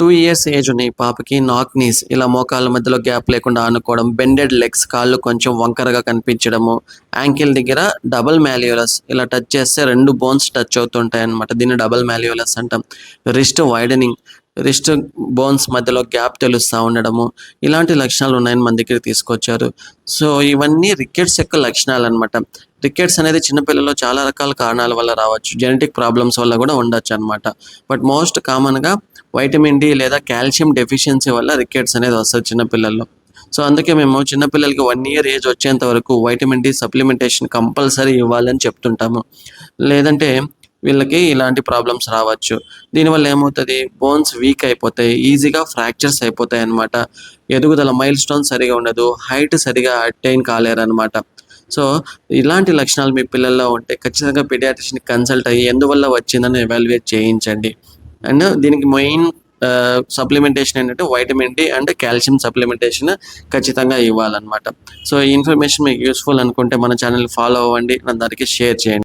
Two years age ఉన్నాయి పాపకి నాక్ నీస్ ఇలా మోకాళ్ళ మధ్యలో గ్యాప్ లేకుండా ఆనుకోవడం బెండెడ్ లెగ్స్ కాళ్ళు కొంచెం వంకరగా కనిపించడము యాంకిల్ దగ్గర డబుల్ మాల్యూలస్ ఇలా టచ్ చేస్తే రెండు బోన్స్ టచ్ అవుతుంటాయి అనమాట దీన్ని డబల్ మాల్యూలస్ అంటాం. రిస్ట్ వైడనింగ్ రిస్ట్ బోన్స్ మధ్యలో గ్యాప్ తెలుస్తూ ఉండడము. ఇలాంటి లక్షణాలు ఉన్నాయని మన దగ్గర తీసుకొచ్చారు. సో ఇవన్నీ రికెట్స్ యొక్క లక్షణాలు అనమాట రికెట్స్ అనేది చిన్నపిల్లల్లో చాలా రకాల కారణాల వల్ల రావచ్చు. జెనెటిక్ ప్రాబ్లమ్స్ వల్ల కూడా ఉండొచ్చు అనమాట బట్ మోస్ట్ కామన్గా వైటమిన్ డి లేదా కాల్షియం డెఫిషియన్సీ వల్ల రికెట్స్ అనేది వస్తుంది చిన్నపిల్లల్లో. సో అందుకే మేము చిన్నపిల్లలకి వన్ ఇయర్ ఏజ్ వచ్చేంత వరకు వైటమిన్ డి సప్లిమెంటేషన్ కంపల్సరీ ఇవ్వాలని చెప్తుంటాము. లేదంటే వీళ్ళకి ఇలాంటి ప్రాబ్లమ్స్ రావచ్చు. దీనివల్ల ఏమవుతుంది? బోన్స్ వీక్ అయిపోతాయి. ఈజీగా ఫ్రాక్చర్స్ అయిపోతాయి అన్నమాట. ఎదుగుదల మైల్ స్టోన్ సరిగా ఉండదు. హైట్ సరిగా అటైన్ కాలేరనమాట సో ఇలాంటి లక్షణాలు మీ పిల్లల్లో ఉంటే ఖచ్చితంగా పీడియాట్రిషియన్ కన్సల్ట్ అయ్యి ఎందువల్ల వచ్చిందని ఎవాల్యుయేట్ చేయించండి. అండ్ దీనికి మెయిన్ సప్లిమెంటేషన్ ఏంటంటే vitamin D and calcium supplementation ఖచ్చితంగా ఇవ్వాలన్నమాట. సో ఈ ఇన్ఫర్మేషన్ మీకు యూస్ఫుల్ అనుకుంటే మన ఛానల్ ఫాలో అవ్వండి. అందరికీ షేర్ చేయండి.